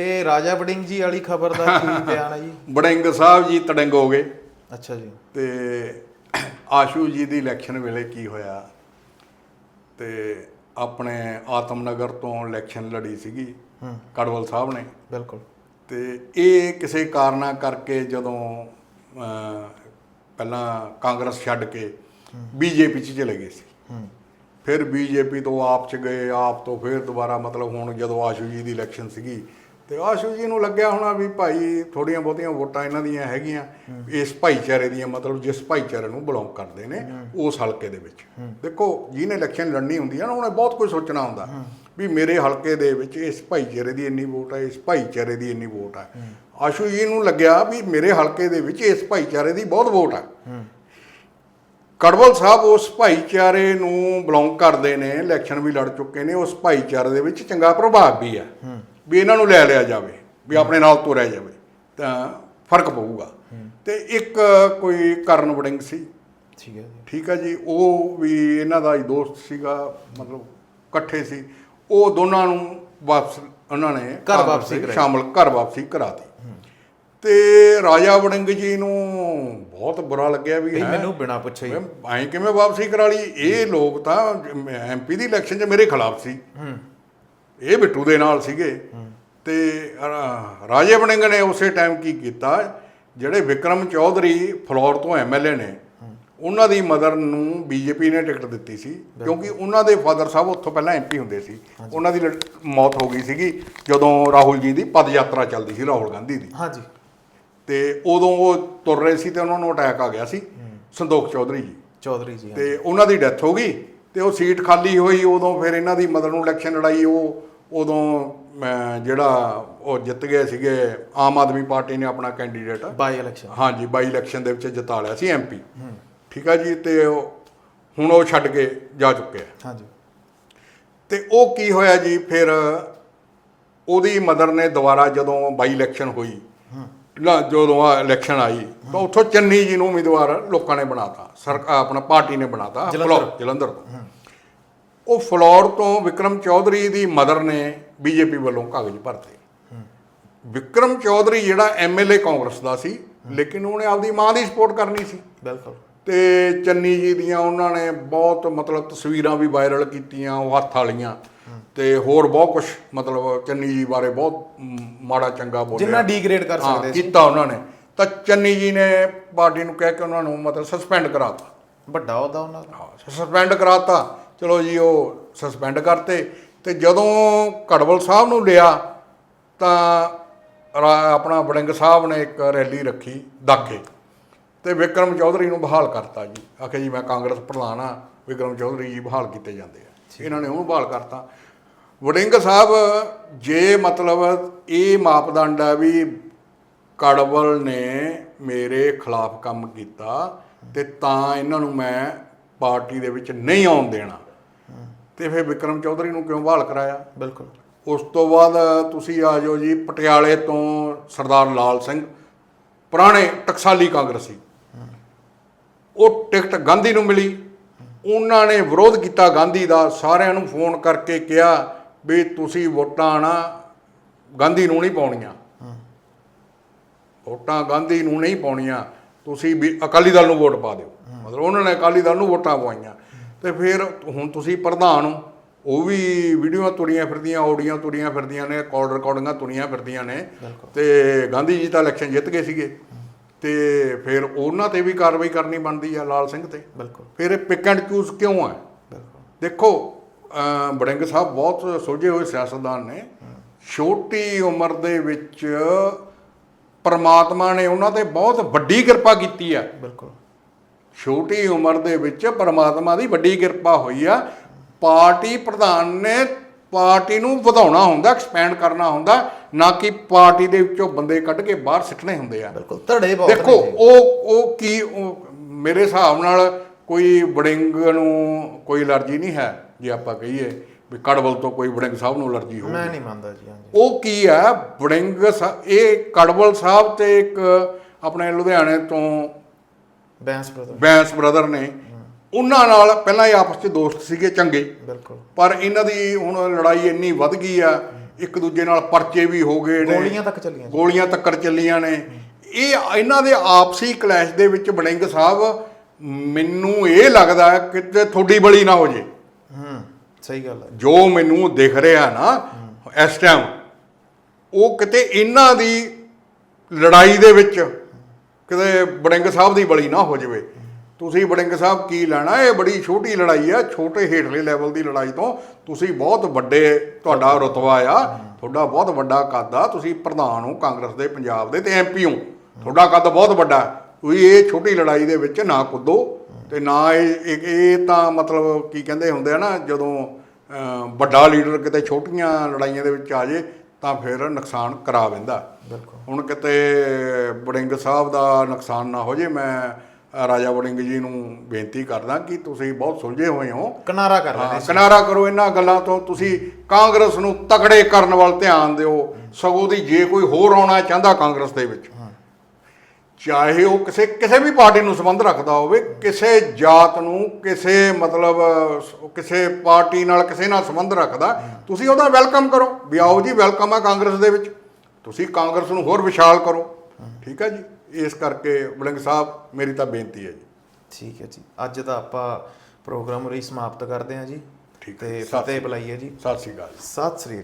ਇਹ ਰਾਜਾ ਵੜਿੰਗ ਜੀ ਵਾਲੀ ਖਬਰ ਦਾ ਕੀ ਬਿਆਨ ਹੈ ਜੀ? ਬੜਿੰਗ ਸਾਹਿਬ ਜੀ ਤੜਿੰਗ ਹੋ ਗਏ। ਅੱਛਾ ਜੀ। ਤੇ ਆਸ਼ੂ ਜੀ ਦੀ ਇਲੈਕਸ਼ਨ ਵੇਲੇ ਕੀ ਹੋਇਆ? ਤੇ ਆਪਣੇ ਆਤਮਨਗਰ ਤੋਂ ਇਲੈਕਸ਼ਨ ਲੜੀ ਸੀਗੀ ਹੂੰ। ਕੜਵਲ ਸਾਹਿਬ ਨੇ। ਬਿਲਕੁਲ। ਤੇ ਇਹ ਕਿਸੇ ਕਾਰਨਾ ਕਰਕੇ ਜਦੋਂ ਅਹ, ਪਹਿਲਾਂ ਕਾਂਗਰਸ ਛੱਡ ਕੇ ਬੀਜੇਪੀ 'ਚ ਚਲੇ ਗਏ ਸੀ। ਹੂੰ। ਫਿਰ ਬੀਜੇਪੀ ਤੋਂ ਆਪ ਚ ਗਏ ਆਪ ਤੋਂ ਫਿਰ ਦੁਬਾਰਾ ਮਤਲਬ ਹੁਣ ਜਦੋਂ ਆਸ਼ੂ ਜੀ ਦੀ ਇਲੈਕਸ਼ਨ ਸੀਗੀ ਤੇ ਆਸ਼ੂ ਜੀ ਨੂੰ ਲੱਗਿਆ ਹੋਣਾ ਵੀ ਭਾਈ ਥੋੜੀਆਂ ਬਹੁਤੀਆਂ ਵੋਟਾਂ ਇਹਨਾਂ ਦੀਆਂ ਹੈਗੀਆਂ। ਇਸ ਭਾਈਚਾਰੇ ਦੀਆਂ ਮਤਲਬ ਜਿਸ ਭਾਈਚਾਰੇ ਨੂੰ ਬਿਲੋਂਗ ਕਰਦੇ ਨੇ, ਉਸ ਹਲਕੇ ਦੇ ਵਿੱਚ। ਦੇਖੋ, ਜਿਹਨੇ ਇਲੈਕਸ਼ਨ ਲੜਨੀ ਹੁੰਦੀ ਹੈ ਨਾ, ਉਹਨੇ ਬਹੁਤ ਕੁਝ ਸੋਚਣਾ ਹੁੰਦਾ। ਵੀ ਮੇਰੇ ਹਲਕੇ ਦੇ ਵਿੱਚ ਇਸ ਭਾਈਚਾਰੇ ਦੀ ਇੰਨੀ ਵੋਟ ਹੈ ਇਸ ਭਾਈਚਾਰੇ ਦੀ ਇੰਨੀ ਵੋਟ ਹੈ ਆਸ਼ੂ ਜੀ ਨੂੰ ਲੱਗਿਆ ਵੀ ਮੇਰੇ ਹਲਕੇ ਦੇ ਵਿੱਚ ਇਸ ਭਾਈਚਾਰੇ ਦੀ ਬਹੁਤ ਵੋਟ ਹੈ ਕੜਵਲ ਸਾਹਿਬ ਉਸ ਭਾਈਚਾਰੇ ਨੂੰ ਬਿਲੋਂਗ ਕਰਦੇ ਨੇ ਇਲੈਕਸ਼ਨ ਵੀ ਲੜ ਚੁੱਕੇ ਨੇ, ਉਸ ਭਾਈਚਾਰੇ ਦੇ ਵਿੱਚ ਚੰਗਾ ਪ੍ਰਭਾਵ ਵੀ ਆ। ਵੀ ਇਹਨਾਂ ਨੂੰ ਲੈ ਲਿਆ ਜਾਵੇ ਵੀ ਆਪਣੇ ਨਾਲ ਤੁਰਿਆ ਜਾਵੇ ਤਾਂ ਫ਼ਰਕ ਪਊਗਾ। ਤੇ ਇੱਕ ਕੋਈ ਕਰਨ ਵੜਿੰਗ ਸੀ। ਠੀਕ ਹੈ ਜੀ। ਠੀਕ ਆ ਜੀ ਉਹ ਵੀ ਇਹਨਾਂ ਦਾ ਹੀ ਦੋਸਤ ਸੀਗਾ ਮਤਲਬ ਇਕੱਠੇ ਸੀ। ਉਹ ਦੋਨਾਂ ਨੂੰ ਵਾਪਸ ਉਹਨਾਂ ਨੇ ਘਰ ਵਾਪਸੀ ਕਰਾਈ। ਸ਼ਾਮਲ ਘਰ ਵਾਪਸੀ ਕਰਾਤੀ। ਤੇ ਰਾਜਾ ਵੜਿੰਗ ਜੀ ਨੂੰ ਬਹੁਤ ਬੁਰਾ ਲੱਗਿਆ ਵੀ ਹੈਂ, ਮੈਨੂੰ ਬਿਨਾ ਪੁੱਛੇ ਹੀ। ਐਂ ਕਿਵੇਂ ਵਾਪਸੀ ਕਰਾ ਲਈ? ਇਹ ਲੋਕ ਤਾਂ ਐਮਪੀ ਦੀ ਇਲੈਕਸ਼ਨ 'ਚ ਮੇਰੇ ਖਿਲਾਫ ਸੀ। ਹੂੰ। ਇਹ ਬਿੱਟੂ ਦੇ ਨਾਲ ਸੀਗੇ। ਤੇ ਰਾਜੇ ਵੜਿੰਗ ਨੇ ਉਸੇ ਟਾਈਮ ਕੀ ਕੀਤਾ ਜਿਹੜੇ ਵਿਕਰਮ ਚੌਧਰੀ ਫਲੋਰ ਤੋਂ ਐਮਐਲਏ ਨੇ ਉਹਨਾਂ ਦੀ ਮਦਰ ਨੂੰ ਬੀਜੇਪੀ ਨੇ ਟਿਕਟ ਦਿੱਤੀ ਸੀ ਕਿਉਂਕਿ ਉਹਨਾਂ ਦੇ ਫਾਦਰ ਸਾਹਿਬ ਉੱਥੋਂ ਪਹਿਲਾਂ ਐਮਪੀ ਹੁੰਦੇ ਸੀ। ਉਹਨਾਂ ਦੀ ਮੌਤ ਹੋ ਗਈ ਸੀਗੀ ਜਦੋਂ ਰਾਹੁਲ ਜੀ ਦੀ ਪਦ ਯਾਤਰਾ ਚੱਲਦੀ ਸੀ ਰਾਹੁਲ ਗਾਂਧੀ ਦੀ। ਹਾਂਜੀ। ਤੇ ਉਦੋਂ ਉਹ ਤੁਰ ਰਹੇ ਸੀ ਤੇ ਉਹਨਾਂ ਨੂੰ ਅਟੈਕ ਆ ਗਿਆ ਸੀ ਸੰਦੋਖ ਚੌਧਰੀ ਜੀ। ਚੌਧਰੀ ਜੀ। ਤੇ ਉਹਨਾਂ ਦੀ ਡੈਥ ਹੋ ਗਈ ਤੇ ਉਹ ਸੀਟ ਖਾਲੀ ਹੋਈ ਉਦੋਂ ਫਿਰ ਇਹਨਾਂ ਦੀ ਮਦਰ ਨੂੰ ਇਲੈਕਸ਼ਨ ਲੜਾਈ ਉਹ ਉਦੋਂ ਜਿਹੜਾ ਉਹ ਜਿੱਤ ਗਏ ਸੀਗੇ ਆਮ ਆਦਮੀ ਪਾਰਟੀ ਨੇ ਆਪਣਾ ਕੈਂਡੀਡੇਟ ਬਾਈ ਇਲੈਕਸ਼ਨ ਹਾਂਜੀ ਬਾਈ ਇਲੈਕਸ਼ਨ ਦੇ ਵਿੱਚ ਜਿਤਾ ਲਿਆ ਸੀ ਐਮਪੀ ਠੀਕ ਆ ਜੀ ਤੇ ਉਹ- ਹੁਣ ਉਹ ਛੱਡ ਕੇ ਜਾ ਚੁੱਕੇ ਆ। ਹਾਂਜੀ। ਤੇ ਉਹ ਕੀ ਹੋਇਆ ਜੀ ਫਿਰ ਉਹਦੀ ਮਦਰ ਨੇ ਦੁਬਾਰਾ ਜਦੋਂ ਬਾਈ ਇਲੈਕਸ਼ਨ ਹੋਈ ਨਾ ਜਦੋਂ ਆ ਇਲੈਕਸ਼ਨ ਆਈ ਤਾਂ ਉੱਥੋਂ ਚੰਨੀ ਜੀ ਨੂੰ ਉਮੀਦਵਾਰ ਲੋਕਾਂ ਨੇ ਬਣਾਤਾ। ਸਰਕਾਰ ਆਪਣਾ ਪਾਰਟੀ ਨੇ ਬਣਾਤਾ ਜਲੰਧਰ। ਤੋਂ। ਉਹ ਫਲੋਰ ਤੋਂ ਵਿਕਰਮ ਚੌਧਰੀ ਦੀ ਮਦਰ ਨੇ ਬੀਜੇਪੀ ਵੱਲੋਂ ਕਾਗਜ਼ ਭਰਤੇ। ਵਿਕਰਮ ਚੌਧਰੀ ਜਿਹੜਾ ਐਮਐਲਏ ਕਾਂਗਰਸ ਦਾ ਸੀ ਲੇਕਿਨ ਉਹਨੇ ਆਪਦੀ ਮਾਂ ਦੀ ਸਪੋਰਟ ਕਰਨੀ ਸੀ। ਬਿਲਕੁਲ। ਤੇ ਚੰਨੀ ਜੀ ਦੀਆਂ ਉਹਨਾਂ ਨੇ ਬਹੁਤ ਮਤਲਬ ਤਸਵੀਰਾਂ ਵੀ ਵਾਇਰਲ ਕੀਤੀਆਂ ਉਹ ਹੱਥ ਵਾਲੀਆਂ। ਤੇ ਹੋਰ ਬਹੁਤ ਕੁਝ ਮਤਲਬ ਚੰਨੀ ਜੀ ਬਾਰੇ ਬਹੁਤ ਮਾੜਾ ਚੰਗਾ ਬੋਲਿਆ। ਜਿੰਨਾ ਡੀਗ੍ਰੇਡ ਕਰ ਸਕਦੇ ਸੀ। ਕੀਤਾ ਉਹਨਾਂ ਨੇ। ਤਾਂ ਚੰਨੀ ਜੀ ਨੇ ਪਾਰਟੀ ਨੂੰ ਕਹਿ ਕੇ ਉਹਨਾਂ ਨੂੰ ਮਤਲਬ ਸਸਪੈਂਡ ਕਰਾਤਾ। ਵੱਡਾ ਉਹਦਾ ਉਹਨਾਂ ਦਾ। ਸਸਪੈਂਡ ਕਰਾਤਾ। ਚਲੋ ਜੀ ਉਹ ਸਸਪੈਂਡ ਕਰਤੇ ਤੇ ਜਦੋਂ ਕੜਵਲ ਸਾਹਿਬ ਨੂੰ ਲਿਆ ਤਾਂ ਆਪਣਾ ਵੜਿੰਗ ਸਾਹਿਬ ਨੇ ਇੱਕ ਰੈਲੀ ਰੱਖੀ ਦਾਗੇ ਤੇ ਵਿਕਰਮ ਚੌਧਰੀ ਨੂੰ ਬਹਾਲ ਕਰਤਾ ਜੀ। ਆਖੇ ਜੀ ਮੈਂ ਕਾਂਗਰਸ ਪ੍ਰਧਾਨ ਆ ਵਿਕਰਮ ਚੌਧਰੀ ਜੀ ਬਹਾਲ ਕੀਤੇ ਜਾਂਦੇ ਆ। ਇਹਨਾਂ ਨੇ ਉਹਨੂੰ ਬਹਾਲ ਕਰਤਾ। ਵੜਿੰਗ ਸਾਹਿਬ ਜੇ ਮਤਲਬ ਇਹ ਮਾਪਦੰਡ ਆ ਵੀ ਕੜਵਲ ਨੇ ਮੇਰੇ ਖਿਲਾਫ ਕੰਮ ਕੀਤਾ ਤੇ ਤਾਂ ਇਹਨਾਂ ਨੂੰ ਮੈਂ ਪਾਰਟੀ ਦੇ ਵਿੱਚ ਨਹੀਂ ਆਉਣ ਦੇਣਾ। ਤੇ ਫਿਰ ਵਿਕਰਮ ਚੌਧਰੀ ਨੂੰ ਕਿਉਂ ਬਹਾਲ ਕਰਾਇਆ? ਬਿਲਕੁਲ। ਉਸ ਤੋਂ ਬਾਅਦ ਤੁਸੀਂ ਆ ਜਾਓ ਜੀ ਪਟਿਆਲੇ ਤੋਂ ਸਰਦਾਰ ਲਾਲ ਸਿੰਘ ਪੁਰਾਣੇ ਟਕਸਾਲੀ ਕਾਂਗਰਸੀ। ਉਹ ਟਿਕਟ ਗਾਂਧੀ ਨੂੰ ਮਿਲੀ। ਉਹਨਾਂ ਨੇ ਵਿਰੋਧ ਕੀਤਾ ਗਾਂਧੀ ਦਾ। ਸਾਰਿਆਂ ਨੂੰ ਫੋਨ ਕਰਕੇ ਕਿਹਾ ਵੀ ਤੁਸੀਂ ਵੋਟਾਂ ਨਾ ਗਾਂਧੀ ਨੂੰ ਨਹੀਂ ਪਾਉਣੀਆਂ। ਵੋਟਾਂ ਗਾਂਧੀ ਨੂੰ ਨਹੀਂ ਪਾਉਣੀਆਂ। ਤੁਸੀਂ ਵੀ ਅਕਾਲੀ ਦਲ ਨੂੰ ਵੋਟ ਪਾ ਦਿਓ। ਮਤਲਬ ਉਹਨਾਂ ਨੇ ਅਕਾਲੀ ਦਲ ਨੂੰ ਵੋਟਾਂ ਪਵਾਈਆਂ। ਤੇ ਫਿਰ ਹੁਣ ਤੁਸੀਂ ਪ੍ਰਧਾਨ ਹੋ ਉਹ ਵੀ ਵੀਡੀਓਆਂ ਤੁਰੀਆਂ ਫਿਰਦੀਆਂ ਆਡੀਓ ਤੁਰੀਆਂ ਫਿਰਦੀਆਂ ਨੇ ਕਾਲ ਰਿਕਾਰਡਿੰਗਾਂ ਤੁਰੀਆਂ ਫਿਰਦੀਆਂ ਨੇ। ਤੇ ਗਾਂਧੀ ਜੀ ਤਾਂ ਇਲੈਕਸ਼ਨ ਜਿੱਤ ਗਏ ਸੀਗੇ। ਤੇ ਫਿਰ ਉਹਨਾਂ ਤੇ ਵੀ ਕਾਰਵਾਈ ਕਰਨੀ ਬਣਦੀ ਆ ਲਾਲ ਸਿੰਘ ਤੇ। ਬਿਲਕੁਲ। ਫਿਰ ਇਹ ਪਿਕ ਐਂਡ ਚੂਜ਼ ਕਿਉਂ ਆ? ਬਿਲਕੁਲ। ਦੇਖੋ ਬੜਿੰਗ ਸਾਹਿਬ ਬਹੁਤ ਸੁਲਝੇ ਹੋਏ ਸਿਆਸਤਦਾਨ ਨੇ। ਛੋਟੀ ਉਮਰ ਦੇ ਵਿੱਚ ਪਰਮਾਤਮਾ ਨੇ ਉਹਨਾਂ ਤੇ ਬਹੁਤ ਵੱਡੀ ਕਿਰਪਾ ਕੀਤੀ ਆ। ਬਿਲਕੁਲ। ਛੋਟੀ ਉਮਰ ਦੇ ਵਿੱਚ ਪਰਮਾਤਮਾ ਦੀ ਵੱਡੀ ਕਿਰਪਾ ਹੋਈ ਆ। ਪਾਰਟੀ ਪ੍ਰਧਾਨ ਨੇ ਪਾਰਟੀ ਨੂੰ ਵਧਾਉਣਾ ਹੁੰਦਾ ਐਕਸਪੈਂਡ ਕਰਨਾ ਹੁੰਦਾ ਨਾ ਕਿ ਪਾਰਟੀ ਦੇ ਵਿੱਚੋਂ ਬੰਦੇ ਕੱਢ ਕੇ ਬਾਹਰ ਸਿੱਟਣੇ ਹੁੰਦੇ ਆ। ਬਿਲਕੁਲ ਧੜੇ ਬਹੁਤ ਦੇਖੋ। ਉਹ ਉਹ ਕੀ ਮੇਰੇ ਹਿਸਾਬ ਨਾਲ ਕੋਈ ਵੜਿੰਗ ਨੂੰ ਕੋਈ ਅਲਰਜੀ ਨਹੀਂ ਹੈ ਜੇ ਆਪਾਂ ਕਹੀਏ ਵੀ ਕੜਵਲ ਤੋਂ ਕੋਈ ਵੜਿੰਗ ਸਾਹਿਬ ਨੂੰ ਅਲਰਜੀ ਹੋ ਮੈਂ ਨਹੀਂ ਮੰਨਦਾ ਜੀ ਹਾਂਜੀ। ਉਹ ਕੀ ਹੈ ਵੜਿੰਗ ਸਾ- ਇਹ ਕੜਵਲ ਸਾਹਿਬ ਤੇ ਇੱਕ ਆਪਣੇ ਲੁਧਿਆਣੇ ਤੋਂ ਬੈਂਸ ਬ੍ਰਦਰ ਬੈਂਸ ਬ੍ਰਦਰ ਨੇ। ਉਹਨਾਂ ਨਾਲ ਪਹਿਲਾਂ ਇਹ ਆਪਸ 'ਚ ਦੋਸਤ ਸੀਗੇ ਚੰਗੇ। ਬਿਲਕੁਲ। ਪਰ ਇਹਨਾਂ ਦੀ ਹੁਣ ਲੜਾਈ ਇੰਨੀ ਵੱਧ ਗਈ ਆ ਇੱਕ ਦੂਜੇ ਨਾਲ ਪਰਚੇ ਵੀ ਹੋ ਗਏ ਨੇ। ਗੋਲੀਆਂ ਤੱਕ ਚੱਲੀਆਂ ਗੋਲੀਆਂ ਤੱਕਰ ਚੱਲੀਆਂ ਨੇ। ਇਹ ਇਹਨਾਂ ਦੇ ਆਪਸੀ ਕਲੈਸ਼ ਦੇ ਵਿੱਚ ਬੜਿੰਗ ਸਾਹਿਬ ਮੈਨੂੰ ਇਹ ਲੱਗਦਾ ਹੈ ਕਿ ਤੇ ਤੁਹਾਡੀ ਬਲੀ ਨਾ ਹੋ ਜੇ। ਹੂੰ ਸਹੀ ਗੱਲ ਹੈ। ਜੋ ਮੈਨੂੰ ਦਿਖ ਰਿਹਾ ਨਾ ਇਸ ਟਾਈਮ ਉਹ ਕਿਤੇ ਇਹਨਾਂ ਦੀ ਲੜਾਈ ਦੇ ਵਿੱਚ ਕਿਤੇ ਬੜਿੰਗ ਸਾਹਿਬ ਦੀ ਬਲੀ ਨਾ ਹੋ ਜਾਵੇ। ਤੁਸੀਂ ਬੜਿੰਗ ਸਾਹਿਬ ਕੀ ਲੈਣਾ? ਇਹ ਬੜੀ ਛੋਟੀ ਲੜਾਈ ਆ, ਛੋਟੇ ਹੇਠਲੇ ਲੈਵਲ ਦੀ ਲੜਾਈ ਤੋਂ ਤੁਸੀਂ ਬਹੁਤ ਵੱਡੇ ਤੁਹਾਡਾ ਰੁਤਬਾ ਆ, ਤੁਹਾਡਾ ਬਹੁਤ ਵੱਡਾ ਕੱਦ ਆ, ਤੁਸੀਂ ਪ੍ਰਧਾਨ ਹੋ ਕਾਂਗਰਸ ਦੇ, ਪੰਜਾਬ ਦੇ ਤੇ ਐਮਪੀ ਹੋ। ਤੁਹਾਡਾ ਕੱਦ ਬਹੁਤ ਵੱਡਾ ਤੁਸੀਂ ਇਹ ਛੋਟੀ ਲੜਾਈ ਦੇ ਵਿੱਚ ਨਾ ਕੁੱਦੋ ਤੇ ਨਾ ਇਹ, ਇਹ- ਤਾਂ ਮਤਲਬ ਕੀ ਕਹਿੰਦੇ ਹੁੰਦੇ ਆ ਨਾ, ਜਦੋਂ ਵੱਡਾ ਲੀਡਰ ਕਿਤੇ ਛੋਟੀਆਂ ਲੜਾਈਆਂ ਦੇ ਵਿੱਚ ਆ ਜੇ ਤਾਂ ਫਿਰ ਨੁਕਸਾਨ ਕਰਾ ਬਿਲਕੁਲ। ਹੁਣ ਕਿਤੇ ਬੜਿੰਗ ਸਾਹਿਬ ਦਾ ਨੁਕਸਾਨ ਨਾ ਹੋ ਜੇ ਮੈਂ ਰਾਜਾ ਬੜਿੰਗ ਜੀ ਨੂੰ ਬੇਨਤੀ ਕਰਦਾ ਕਿ ਤੁਸੀਂ ਬਹੁਤ ਸੁਲਝੇ ਹੋਏ ਹੋ। ਕਿਨਾਰਾ ਕਰ ਲੈਣੇ ਕਿਨਾਰਾ ਕਰੋ ਇਹਨਾਂ ਗੱਲਾਂ ਤੋਂ। ਤੁਸੀਂ ਕਾਂਗਰਸ ਨੂੰ ਤਕੜੇ ਕਰਨ ਵੱਲ ਧਿਆਨ ਦਿਓ। ਸਗੋਂ ਦੀ ਜੇ ਕੋਈ ਹੋਰ ਆਉਣਾ ਚਾਹੁੰਦਾ ਕਾਂਗਰਸ ਦੇ ਵਿੱਚ। ਚਾਹੇ ਉਹ ਕਿਸੇ ਕਿਸੇ ਵੀ ਪਾਰਟੀ ਨੂੰ ਸੰਬੰਧ ਰੱਖਦਾ ਹੋਵੇ ਕਿਸੇ ਜਾਤ ਨੂੰ ਕਿਸੇ ਮਤਲਬ ਕਿਸੇ ਪਾਰਟੀ ਨਾਲ ਕਿਸੇ ਨਾਲ ਸੰਬੰਧ ਰੱਖਦਾ ਤੁਸੀਂ ਉਹਦਾ ਵੈਲਕਮ ਕਰੋ ਵੀ ਆਓ ਜੀ ਵੈਲਕਮ ਆ ਕਾਂਗਰਸ ਦੇ ਵਿੱਚ। ਤੁਸੀਂ ਕਾਂਗਰਸ ਨੂੰ ਹੋਰ ਵਿਸ਼ਾਲ ਕਰੋ। ਠੀਕ ਹੈ ਜੀ? ਇਸ ਕਰਕੇ ਬਲਿੰਗ ਸਾਹਿਬ ਮੇਰੀ ਤਾਂ ਬੇਨਤੀ ਹੈ ਜੀ। ਠੀਕ ਹੈ ਜੀ। ਅੱਜ ਦਾ ਆਪਾਂ ਪ੍ਰੋਗਰਾਮ ਰਹੀ ਸਮਾਪਤ ਕਰਦੇ ਹਾਂ ਜੀ। ਠੀਕ ਹੈ। ਤੇ ਫਤਿਹ ਬੁਲਾਈਏ ਜੀ। ਸਤਿ ਸ਼੍ਰੀ ਅਕਾਲ ਸਤਿ ਸ੍ਰੀ ਅਕਾਲ